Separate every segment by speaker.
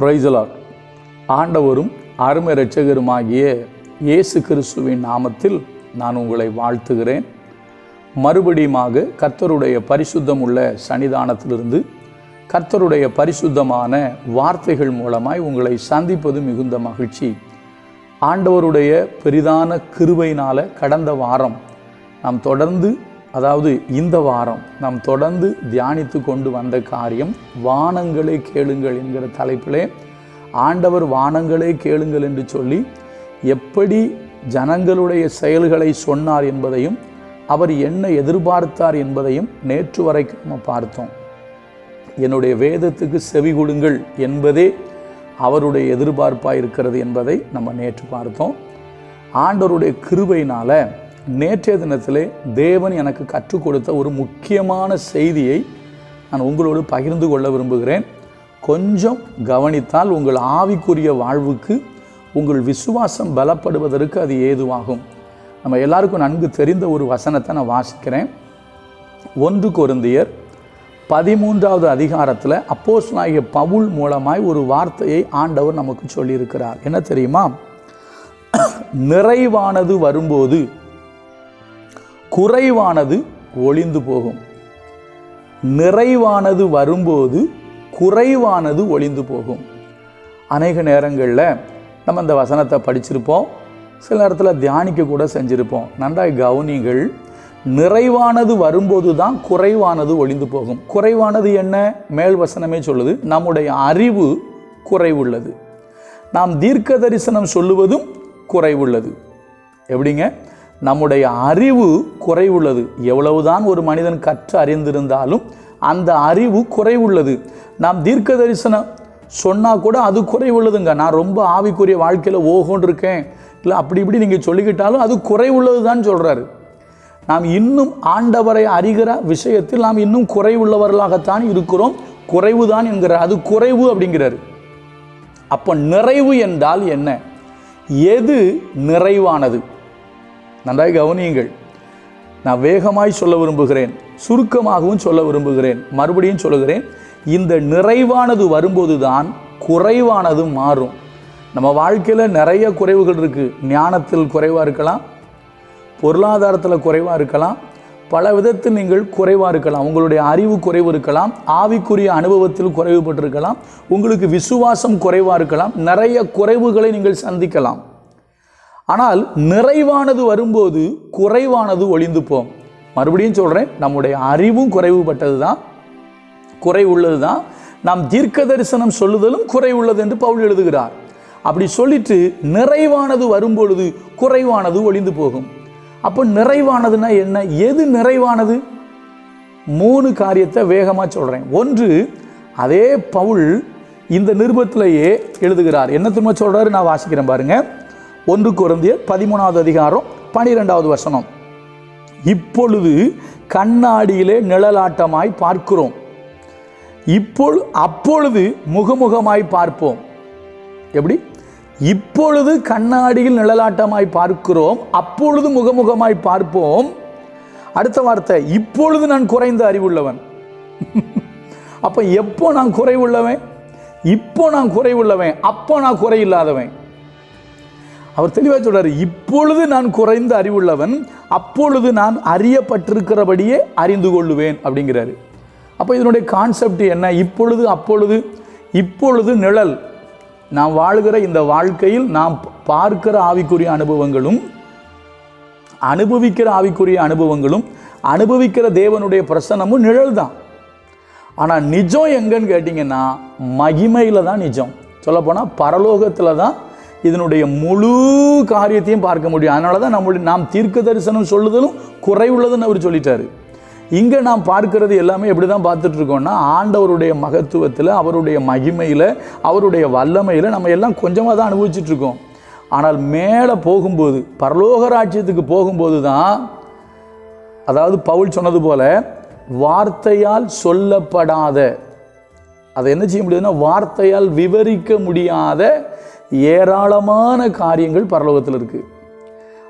Speaker 1: பிரைசலாட் ஆண்டவரும் அருமை இரட்சகருமாகிய இயேசு கிறிஸ்துவின் நாமத்தில் நான் உங்களை வாழ்த்துகிறேன். மறுபடியுமாக கர்த்தருடைய பரிசுத்தம் உள்ள சன்னிதானத்திலிருந்து கர்த்தருடைய பரிசுத்தமான வார்த்தைகள் மூலமாய் உங்களை சந்திப்பது மிகுந்த மகிழ்ச்சி. ஆண்டவருடைய பெரிதான கிருபையினால் கடந்த வாரம் நாம் தொடர்ந்து அதாவது இந்த வாரம் நாம் தொடர்ந்து தியானித்து கொண்டு வந்த காரியம் வானங்களை கேளுங்கள் என்கிற தலைப்பிலே ஆண்டவர் வானங்களே கேளுங்கள் என்று சொல்லி எப்படி ஜனங்களுடைய செயல்களை சொன்னார் என்பதையும் அவர் என்ன எதிர்பார்த்தார் என்பதையும் நேற்று வரைக்கும் நம்ம பார்த்தோம். என்னுடைய வேதத்துக்கு செவி கொடுங்கள் என்பதே அவருடைய எதிர்பார்ப்பாக இருக்கிறது என்பதை நம்ம நேற்று பார்த்தோம். ஆண்டவருடைய கிருபையினால் நேற்றைய தினத்திலே தேவன் எனக்கு கற்றுக் கொடுத்த ஒரு முக்கியமான செய்தியை நான் உங்களோடு பகிர்ந்து கொள்ள விரும்புகிறேன். கொஞ்சம் கவனித்தால் உங்கள் ஆவிக்குரிய வாழ்வுக்கு உங்கள் விசுவாசம் பலப்படுவதற்கு அது ஏதுவாகும். நம்ம எல்லாருக்கும் நன்கு தெரிந்த ஒரு வசனத்தை நான் வாசிக்கிறேன். ஒன்று கொருந்தியர் பதிமூன்றாவது அதிகாரத்தில் அப்போஸ் நாயக பவுல் மூலமாய் ஒரு வார்த்தையை ஆண்டவர் நமக்கு சொல்லியிருக்கிறார். என்ன தெரியுமா? நிறைவானது வரும்போது குறைவானது ஒளிந்து போகும். நிறைவானது வரும்போது குறைவானது ஒளிந்து போகும். அநேக நேரங்களில் நம்ம இந்த வசனத்தை படிச்சிருப்போம். சில நேரத்தில் தியானிக்க கூட செஞ்சுருப்போம். நன்றாய் கவனிங்கள் நிறைவானது வரும்போது தான் குறைவானது ஒளிந்து போகும். குறைவானது என்ன? மேல் வசனமே சொல்லுது நம்முடைய அறிவு குறைவுள்ளது. நாம் தீர்க்க தரிசனம் சொல்லுவதும் குறைவுள்ளது. எப்படிங்க? நம்முடைய அறிவு குறைவுள்ளது. எவ்வளவுதான் ஒரு மனிதன் கற்று அறிந்திருந்தாலும் அந்த அறிவு குறைவுள்ளது. நாம் தீர்க்க தரிசனம் சொன்னால் கூட அது குறைவுள்ளதுங்க. நான் ரொம்ப ஆவிக்குரிய வாழ்க்கையில் ஓகோன்னு இருக்கேன். இல்லை அப்படி இப்படி நீங்கள் சொல்லிக்கிட்டாலும் அது குறைவுள்ளது தான் சொல்கிறாரு நாம் இன்னும் ஆண்டவரை அறிகிற விஷயத்தில் நாம் இன்னும் குறைவுள்ளவர்களாகத்தான் இருக்கிறோம். குறைவுதான் என்கிறார். அது குறைவு அப்படிங்கிறாரு. அப்போ நிறைவு என்றால் என்ன? எது நிறைவானது? நன்றாக கவனியுங்கள். நான் வேகமாய் சொல்ல விரும்புகிறேன் சுருக்கமாகவும் சொல்ல விரும்புகிறேன் மறுபடியும் சொல்லுகிறேன். இந்த நிறைவானது வரும்போது தான் குறைவானது மாறும். நம்ம வாழ்க்கையில் நிறைய குறைவுகள் இருக்குது ஞானத்தில் குறைவாக இருக்கலாம் பொருளாதாரத்தில் குறைவாக இருக்கலாம் பல விதத்தில் நீங்கள் குறைவாக இருக்கலாம். உங்களுடைய அறிவு குறைவு இருக்கலாம் ஆவிக்குரிய அனுபவத்தில் குறைவுபட்டிருக்கலாம் உங்களுக்கு விசுவாசம் குறைவாக இருக்கலாம் நிறைய குறைவுகளை நீங்கள் சந்திக்கலாம். ஆனால் நிறைவானது வரும்போது குறைவானது ஒளிந்து போம் மறுபடியும் சொல்கிறேன் நம்முடைய அறிவும் குறைவுபட்டது தான் குறை உள்ளது தான் நாம் தீர்க்க தரிசனம் சொல்லுதலும் குறை உள்ளது என்று பவுல் எழுதுகிறார். அப்படி சொல்லிட்டு நிறைவானது வரும்பொழுது குறைவானது ஒளிந்து போகும் அப்போ நிறைவானதுன்னா என்ன? எது நிறைவானது? மூணு காரியத்தை வேகமாக சொல்கிறேன் ஒன்று அதே பவுல் இந்த நிருபத்திலேயே எழுதுகிறார். என்ன திரும்ப சொல்கிறாரு நான் வாசிக்கிறேன் பாருங்கள் ஒன்று குறந்தியர் பதிமூணாவது அதிகாரம் பனிரெண்டாவது வசனம். இப்பொழுது கண்ணாடியிலே நிழலாட்டமாய் பார்க்கிறோம். இப்பொழு அப்பொழுது முகமுகமாய் பார்ப்போம். எப்படி? இப்பொழுது கண்ணாடியில் நிழலாட்டமாய் பார்க்கிறோம் அப்பொழுது முகமுகமாய் பார்ப்போம். அடுத்த வார்த்தை இப்பொழுது நான் குறைந்த அறிவுள்ளவன். அப்போ எப்போ நான் குறைவுள்ளவன்? இப்போ நான் குறைவுள்ளவன் அப்போ நான் குறையில்லாதவன். அவர் தெளிவாக சொல்கிறார் இப்பொழுது நான் குறைந்த அறிவுள்ளவன் அப்பொழுது நான் அறியப்பட்டிருக்கிறபடியே அறிந்து கொள்ளுவேன் அப்படிங்கிறாரு. அப்போ இதனுடைய கான்செப்ட் என்ன? இப்பொழுது அப்பொழுது இப்பொழுது நிழல். நாம் வாழ்கிற இந்த வாழ்க்கையில் நாம் பார்க்கிற ஆவிக்குரிய அனுபவங்களும் அனுபவிக்கிற ஆவிக்குரிய அனுபவங்களும் அனுபவிக்கிற தேவனுடைய பிரசனமும் நிழல் தான். ஆனால் நிஜம் எங்கன்னு கேட்டிங்கன்னா மகிமையில் தான் நிஜம். சொல்லப்போனால் பரலோகத்தில் தான் இதனுடைய முழு காரியத்தையும் பார்க்க முடியும். அதனால தான் நம்மளுடைய நாம் தீர்க்க தரிசனம் சொல்லுதலும் குறைவுள்ளதுன்னு அவர் சொல்லிட்டாரு. இங்கே நாம் பார்க்கறது எல்லாமே எப்படி தான் பார்த்துட்ருக்கோம்னா ஆண்டவருடைய மகத்துவத்தில் அவருடைய மகிமையில் அவருடைய வல்லமையில் நம்ம எல்லாம் கொஞ்சமாக தான் அனுபவிச்சிட்ருக்கோம். ஆனால் மேலே போகும்போது பரலோக ராஜ்யத்துக்கு போகும்போது தான் அதாவது பவுல் சொன்னது போல வார்த்தையால் சொல்லப்படாத அதை என்ன செய்ய முடியுதுன்னா வார்த்தையால் விவரிக்க முடியாத ஏராளமான காரியங்கள் பரலோகத்தில் இருக்குது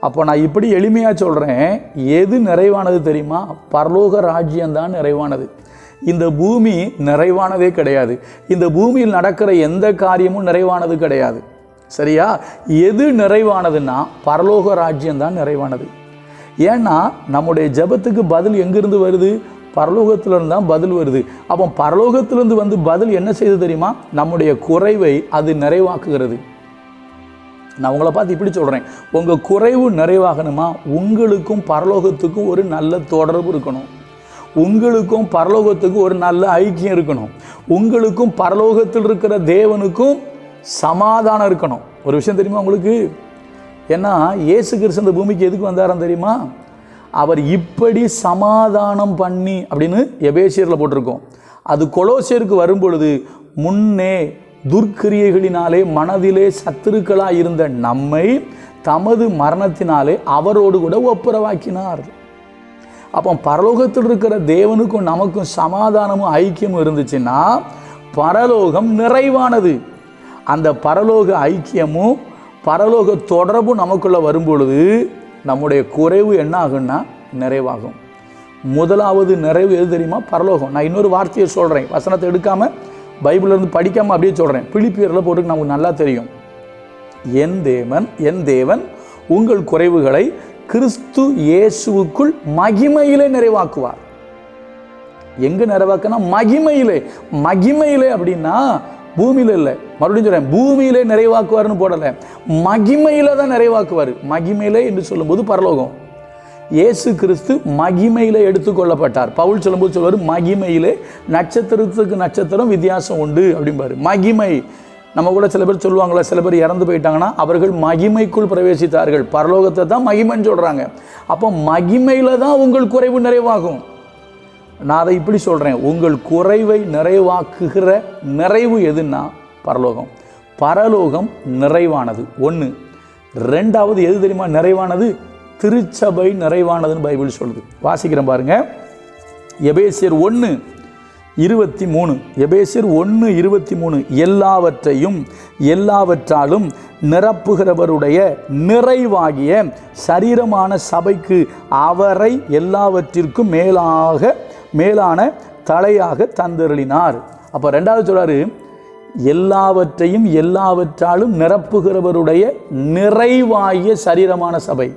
Speaker 1: அப்போ நான் இப்படி எளிமையாக சொல்கிறேன் எது நிறைவானது தெரியுமா? பரலோக ராஜ்யம்தான் நிறைவானது. இந்த பூமி நிறைவானதே கிடையாது. இந்த பூமியில் நடக்கிற எந்த காரியமும் நிறைவானது கிடையாது. சரியா? எது நிறைவானதுன்னா பரலோக ராஜ்யம்தான் நிறைவானது. ஏன்னா நம்முடைய ஜெபத்துக்கு பதில் எங்கிருந்து வருது? பரலோகத்திலிருந்து தான் பதில் வருது. அப்போ பரலோகத்திலிருந்து வந்து பதில் என்ன செய்து தெரியுமா? நம்முடைய குறைவை அது நிறைவாக்குகிறது. நான் உங்களை பார்த்து இப்படி சொல்கிறேன் உங்கள் குறைவு நிறைவாகணுமா? உங்களுக்கும் பரலோகத்துக்கும் ஒரு நல்ல தொடர்பு இருக்கணும். உங்களுக்கும் பரலோகத்துக்கும் ஒரு நல்ல ஐக்கியம் இருக்கணும். உங்களுக்கும் பரலோகத்தில் இருக்கிற தேவனுக்கும் சமாதானம் இருக்கணும். ஒரு விஷயம் தெரியுமா உங்களுக்கு? ஏன்னா இயேசு கிறிஸ்து இந்த பூமிக்கு எதுக்கு வந்தாராம் தெரியுமா? அவர் இப்படி சமாதானம் பண்ணி அப்படின்னு எபேசியரில் போட்டிருக்கோம். அது கொலோசியருக்கு வரும்பொழுது முன்னே துர்க்கிரியைகளினாலே மனதிலே சத்துருக்களாக இருந்த நம்மை தமது மரணத்தினாலே அவரோடு கூட ஒப்புரவாக்கினார். அப்போ பரலோகத்தில் இருக்கிற தேவனுக்கும் நமக்கும் சமாதானமும் ஐக்கியமும் இருந்துச்சுன்னா பரலோகம் நிறைவானது. அந்த பரலோக ஐக்கியமும் பரலோக தொடர்பும் நமக்குள்ளே வரும்பொழுது நம்முடைய குறைவு என்ன ஆகும்னா நிறைவாகும். முதலாவது நிறைவு எது தெரியுமா? பரலோகம். நான் இன்னொரு வார்த்தையை சொல்கிறேன் வசனத்தை எடுக்காம பைபிள்ல படிக்காமல் அப்படியே சொல்கிறேன் பிலிப்பியரில் போட்டு நமக்கு நல்லா தெரியும். என் தேவன் என் தேவன் உங்கள் குறைவுகளை கிறிஸ்து இயேசுவுக்குள் மகிமையிலே நிறைவாக்குவார். எங்கே நிறைவாக்குனா? மகிமையிலே. மகிமையிலே அப்படின்னா பூமியில் இல்லை. மறுபடியும் சொல்கிறேன் பூமியிலே நிறைவாக்குவார்னு போடலை. மகிமையில் தான் நிறைவாக்குவார். மகிமையிலே என்று சொல்லும்போது பரலோகம். இயேசு கிறிஸ்து மகிமையில் எடுத்துக்கொள்ளப்பட்டார் பவுல் சொல்லும்போது சொல்வார் மகிமையிலே நட்சத்திரத்துக்கு நட்சத்திரம் வித்தியாசம் உண்டு அப்படிம்பாரு. மகிமை. நம்ம கூட சில பேர் சொல்லுவாங்களா சில பேர் இறந்து போயிட்டாங்கன்னா அவர்கள் மகிமைக்குள் பிரவேசித்தார்கள். பரலோகத்தை தான் மகிமைன்னு சொல்கிறாங்க அப்போ மகிமையில் தான் உங்கள் குறைவு நிறைவாகும். நான் அதை இப்படி சொல்கிறேன் உங்கள் குறைவை நிறைவாக்குகிற நிறைவு எதுன்னா பரலோகம். பரலோகம் நிறைவானது. ஒன்று ரெண்டாவது எது தெரியுமா நிறைவானது? திருச்சபை நிறைவானதுன்னு பைபிள் சொல்லுது. வாசிக்கிறேன் பாருங்க. எபேசியர் ஒன்று இருபத்தி மூணு. எபேசியர் ஒன்று இருபத்தி மூணு. எல்லாவற்றையும் எல்லாவற்றாலும் நிரப்புகிறவருடைய நிறைவாகிய சரீரமான சபைக்கு அவரை எல்லாவற்றிற்கும் மேலாக மேலான தலையாக தந்தருளினார். அப்போ ரெண்டாவது சொல்கிறாரு எல்லாவற்றையும் எல்லாவற்றாலும் நிரப்புகிறவருடைய நிறைவாகிய சரீரமான சபை.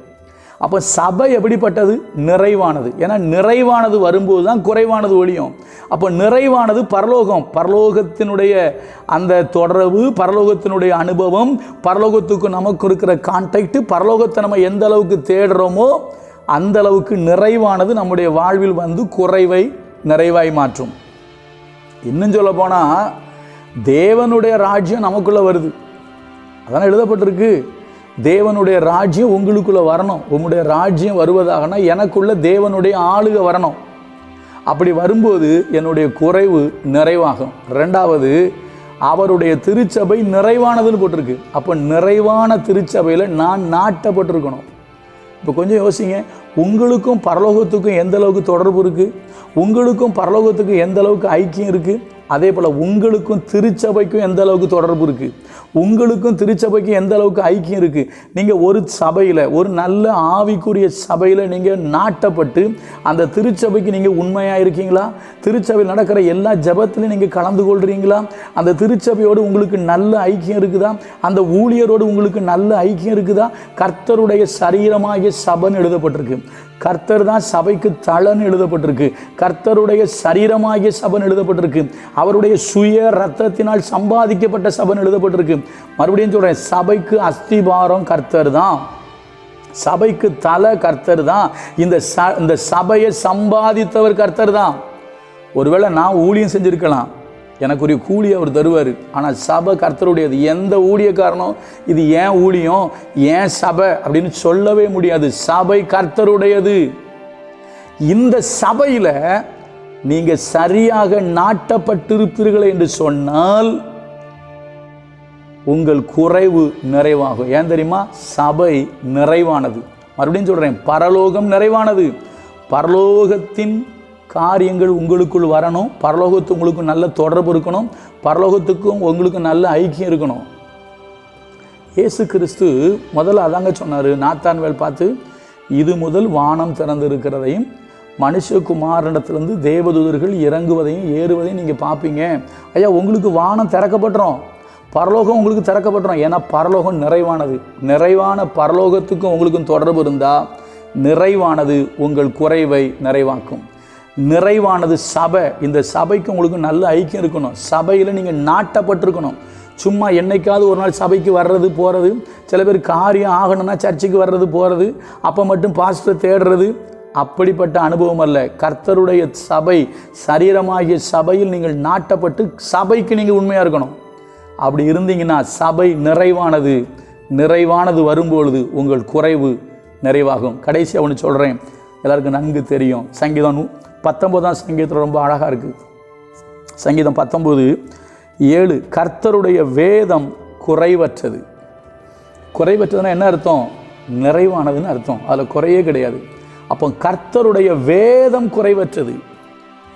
Speaker 1: அப்போ சபை எப்படிப்பட்டது? நிறைவானது. ஏன்னா நிறைவானது வரும்போது தான் குறைவானது ஒழியும். அப்போ நிறைவானது பரலோகம். பரலோகத்தினுடைய அந்த தொடர்பு பரலோகத்தினுடைய அனுபவம் பரலோகத்துக்கு நமக்கு இருக்கிற கான்டாக்ட் பரலோகத்தை நம்ம எந்த அளவுக்கு தேடுறோமோ அந்த அளவுக்கு நிறைவானது நம்முடைய வாழ்வில் வந்து குறைவை நிறைவாய் மாற்றும். இன்னும் சொல்ல போனால் தேவனுடைய ராஜ்யம் நமக்குள்ளே வருது. அதான் எழுதப்பட்டிருக்கு? தேவனுடைய ராஜ்யம் உங்களுக்குள்ள வரணும். உங்களுடைய ராஜ்யம் வருவதாகனா எனக்குள்ள தேவனுடைய ஆளுக வரணும். அப்படி வரும்போது என்னுடைய குறைவு நிறைவாகும். ரெண்டாவது அவருடைய திருச்சபை நிறைவானதுன்னு போட்டிருக்கு. அப்போ நிறைவான திருச்சபையில் நான் நாட்டப்பட்டிருக்கணும். இப்போ கொஞ்சம் யோசிங்க. உங்களுக்கும் பரலோகத்துக்கும் எந்த அளவுக்கு தொடர்பு இருக்குது உங்களுக்கும் பரலோகத்துக்கும் எந்த அளவுக்கு ஐக்கியம் இருக்குது அதே போல் உங்களுக்கும் திருச்சபைக்கும் எந்த அளவுக்கு தொடர்பு இருக்குது உங்களுக்கும் திருச்சபைக்கும் எந்த அளவுக்கு ஐக்கியம் இருக்குது நீங்கள் ஒரு சபையில் ஒரு நல்ல ஆவிக்குரிய சபையில் நீங்கள் நாட்டப்பட்டு அந்த திருச்சபைக்கு நீங்கள் உண்மையாக இருக்கீங்களா? திருச்சபையில் நடக்கிற எல்லா ஜபத்திலையும் நீங்கள் கலந்து கொள்கிறீங்களா அந்த திருச்சபையோடு உங்களுக்கு நல்ல ஐக்கியம் இருக்குதா? அந்த ஊழியரோடு உங்களுக்கு நல்ல ஐக்கியம் இருக்குதா? கர்த்தருடைய சரீரமாகிய சபைன்னு எழுதப்பட்டிருக்கு. கர்த்தர் தான் சபைக்கு தளன்னு எழுதப்பட்டிருக்கு. கர்த்தருடைய சரீரமாகிய சபன் எழுதப்பட்டிருக்கு. அவருடைய சுய ரத்தத்தினால் சம்பாதிக்கப்பட்ட சபன் எழுதப்பட்டிருக்கு. மறுபடியும் சொல்கிறேன் சபைக்கு அஸ்திபாரம் கர்த்தர் தான். சபைக்கு தலை கர்த்தர் தான். இந்த ச இந்த சபையை சம்பாதித்தவர் கர்த்தர் தான். ஒருவேளை நான் ஊழியம் செஞ்சிருக்கலாம். எனக்குரிய கூலி அவர் தருவார். ஆனால் சபை கர்த்தருடையது. எந்த ஊழியக்காரனும் இது ஏன் ஊழியம் ஏன் சபை அப்படின்னு சொல்லவே முடியாது. சபை கர்த்தருடையது. இந்த சபையில் நீங்கள் சரியாக நாட்டப்பட்டிருப்பீர்கள் என்று சொன்னால் உங்கள் குறைவு நிறைவாகும். ஏன் தெரியுமா? சபை நிறைவானது. மறுபடியும் சொல்கிறேன் பரலோகம் நிறைவானது. பரலோகத்தின் காரியங்கள் உங்களுக்குள் வரணும். பரலோகத்து உங்களுக்கு நல்ல தொடர்பு இருக்கணும். பரலோகத்துக்கும் உங்களுக்கு நல்ல ஐக்கியம் இருக்கணும். இயேசு கிறிஸ்து முதல்ல அதாங்க சொன்னார் நாத்தான்வேல் பார்த்து இது முதல் வானம் திறந்திருக்கிறதையும் மனுஷகுமாரனிடத்திலிருந்து தேவதூதர்கள் இறங்குவதையும் ஏறுவதையும் நீங்கள் பார்ப்பீங்க. ஐயா உங்களுக்கு வானம் திறக்கப்பட்டுரும். பரலோகம் உங்களுக்கு திறக்கப்பட்டுரும். ஏன்னா பரலோகம் நிறைவானது. நிறைவான பரலோகத்துக்கும் உங்களுக்கும் தொடர்பு இருந்தால் நிறைவானது உங்கள் குறைவை நிறைவாக்கும். நிறைவானது சபை. இந்த சபைக்கு உங்களுக்கு நல்ல ஐக்கியம் இருக்கணும். சபையில் நீங்கள் நாட்டப்பட்டிருக்கணும். சும்மா என்னைக்காவது ஒரு நாள் சபைக்கு வர்றது போகிறது சில பேர் காரியம் ஆகணும்னா சர்ச்சுக்கு வர்றது போகிறது அப்போ மட்டும் பாஸ்டர் தேடுறது. அப்படிப்பட்ட அனுபவம் அல்ல. கர்த்தருடைய சபை சரீரமாகிய சபையில் நீங்கள் நாட்டப்பட்டு சபைக்கு நீங்கள் உண்மையாக இருக்கணும். அப்படி இருந்தீங்கன்னா சபை நிறைவானது நிறைவானது வரும்பொழுது உங்கள் குறைவு நிறைவாகும். கடைசி ஒன்று சொல்கிறேன் எல்லாருக்கும் நன்கு தெரியும். சங்கீதம் பத்தொம்போதாம் சங்கீதத்தில் ரொம்ப அழகாக இருக்குது சங்கீதம் பத்தொம்போது ஏழு கர்த்தருடைய வேதம் குறைவற்றது. குறைவற்றதுன்னா என்ன அர்த்தம்? நிறைவானதுன்னு அர்த்தம். அதில் குறையே கிடையாது. அப்போ கர்த்தருடைய வேதம் குறைவற்றது.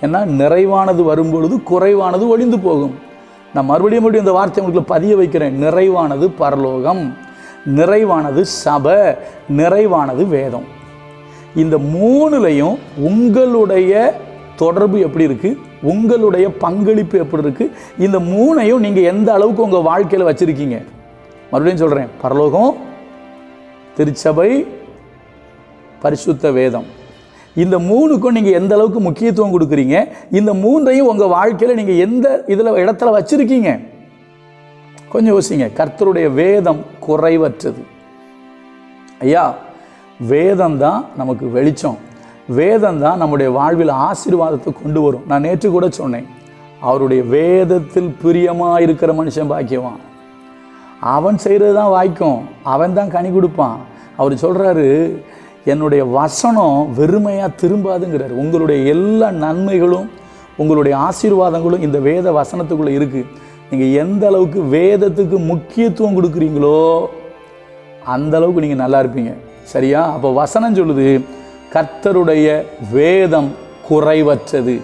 Speaker 1: ஏன்னா நிறைவானது வரும்பொழுது குறைவானது ஒளிந்து போகும். நான் மறுபடியும் மறுபடியும் இந்த வார்த்தை உங்களுக்கு பதிய வைக்கிறேன். நிறைவானது பரலோகம் நிறைவானது சபை நிறைவானது வேதம். இந்த மூணுலையும் உங்களுடைய தொடர்பு எப்படி இருக்குது உங்களுடைய பங்களிப்பு எப்படி இருக்குது இந்த மூணையும் நீங்கள் எந்த அளவுக்கு உங்கள் வாழ்க்கையில் வச்சுருக்கீங்க? மறுபடியும் சொல்கிறேன் பரலோகம் திருச்சபை பரிசுத்த வேதம். இந்த மூணுக்கும் நீங்கள் எந்த அளவுக்கு முக்கியத்துவம் கொடுக்குறீங்க? இந்த மூன்றையும் உங்கள் வாழ்க்கையில் நீங்கள் எந்த இதில் இடத்துல வச்சுருக்கீங்க? கொஞ்சம் யோசிங்க. கர்த்தருடைய வேதம் குறைவற்றது. ஐயா வேதம் தான் நமக்கு வெளிச்சம். வேதம் தான் நம்முடைய வாழ்வில் ஆசீர்வாதத்தை கொண்டு வரும். நான் நேற்று கூட சொன்னேன். அவருடைய வேதத்தில் பிரியமாக இருக்கிற மனுஷன் பாக்கியவான். அவன் செய்கிறது தான் வாய்க்கும். அவன் தான் கனி கொடுப்பான். அவர் சொல்கிறாரு என்னுடைய வசனம் வெறுமையாக திரும்பாதுங்கிறார். உங்களுடைய எல்லா நன்மைகளும் உங்களுடைய ஆசீர்வாதங்களும் இந்த வேத வசனத்துக்குள்ளே இருக்குது நீங்கள் எந்த அளவுக்கு வேதத்துக்கு முக்கியத்துவம் கொடுக்குறீங்களோ அந்த அளவுக்கு நீங்கள் நல்லா இருப்பீங்க. சரியா? அப்போ வசனம் சொல்லுது கர்த்தருடைய வேதம் குறைவற்றது.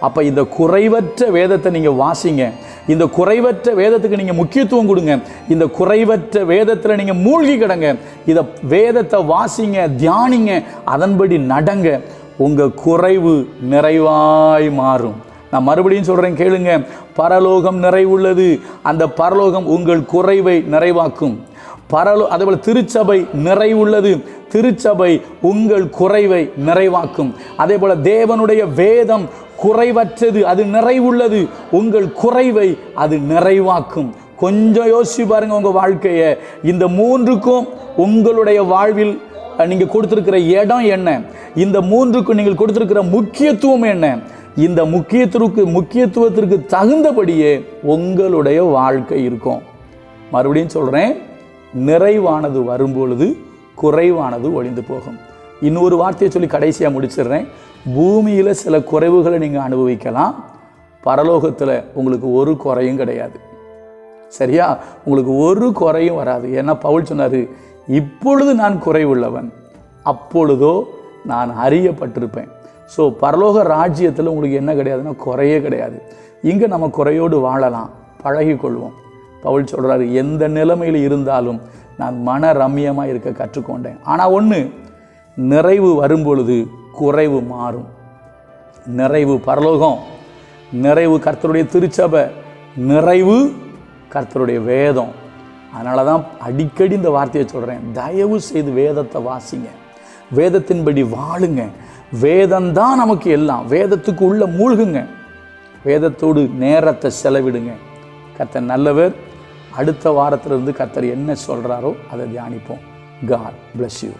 Speaker 1: அப்போ இந்த குறைவற்ற வேதத்தை நீங்கள் வாசிங்க. இந்த குறைவற்ற வேதத்துக்கு நீங்கள் முக்கியத்துவம் கொடுங்க. இந்த குறைவற்ற வேதத்தில் நீங்கள் மூழ்கி கிடங்க. இதை வேதத்தை வாசிங்க தியானிங்க அதன்படி நடங்க. உங்கள் குறைவு நிறைவாய் மாறும். நான் மறுபடியும் சொல்கிறேன் கேளுங்க. பரலோகம் நிறைவுள்ளது. அந்த பரலோகம் உங்கள் குறைவை நிறைவாக்கும். பரலோ அதேபோல் திருச்சபை நிறைவுள்ளது. திருச்சபை உங்கள் குறைவை நிறைவாக்கும். அதே போல் தேவனுடைய வேதம் குறைவற்றது அது நிறைவுள்ளது. உங்கள் குறைவை அது நிறைவாக்கும். கொஞ்சம் யோசிச்சு பாருங்க உங்கள் வாழ்க்கையை. இந்த மூன்றுக்கும் உங்களுடைய வாழ்வில் நீங்கள் கொடுத்துருக்கிற இடம் என்ன? இந்த மூன்றுக்கும் நீங்கள் கொடுத்துருக்கிற முக்கியத்துவம் என்ன? இந்த முக்கியத்துவக்கு முக்கியத்துவத்திற்கு தகுந்தபடியே உங்களுடைய வாழ்க்கை இருக்கும். மறுபடியும் சொல்கிறேன் நிறைவானது வரும்பொழுது குறைவானது ஒழிந்து போகும். இன்னொரு வார்த்தையை சொல்லி கடைசியாக முடிச்சிடுறேன். பூமியில் சில குறைவுகளை நீங்கள் அனுபவிக்கலாம். பரலோகத்தில் உங்களுக்கு ஒரு குறையும் கிடையாது. சரியா? உங்களுக்கு ஒரு குறையும் வராது. ஏன்னா பவுல் சொன்னார் இப்பொழுது நான் குறைவுள்ளவன் அப்பொழுதோ நான் அறியப்பட்டிருப்பேன். ஸோ பரலோக ராஜ்யத்தில் உங்களுக்கு என்ன கிடையாதுன்னா குறையே கிடையாது. இங்கே நம்ம குறையோடு வாழலாம். பழகிக்கொள்வோம். பவுல் சொல்கிறாரு எந்த நிலைமையில் இருந்தாலும் நான் மன ரம்யமாக இருக்க கற்றுக்கொண்டேன். ஆனால் ஒன்று நிறைவு வரும்பொழுது குறைவு மாறும். நிறைவு பரலோகம் நிறைவு கர்த்தருடைய திருச்சபை நிறைவு கர்த்தருடைய வேதம். அதனால தான் அடிக்கடி இந்த வார்த்தையை சொல்கிறேன் தயவு செய்து வேதத்தை வாசிங்க. வேதத்தின்படி வாழுங்க. வேதம்தான் நமக்கு எல்லாம். வேதத்துக்கு உள்ள மூழ்குங்க. வேதத்தோடு நேரத்தை செலவிடுங்க. கர்த்தர் நல்லவர். அடுத்த வாரத்திலிருந்து கர்த்தர் என்ன சொல்கிறாரோ அதை தியானிப்போம். God bless you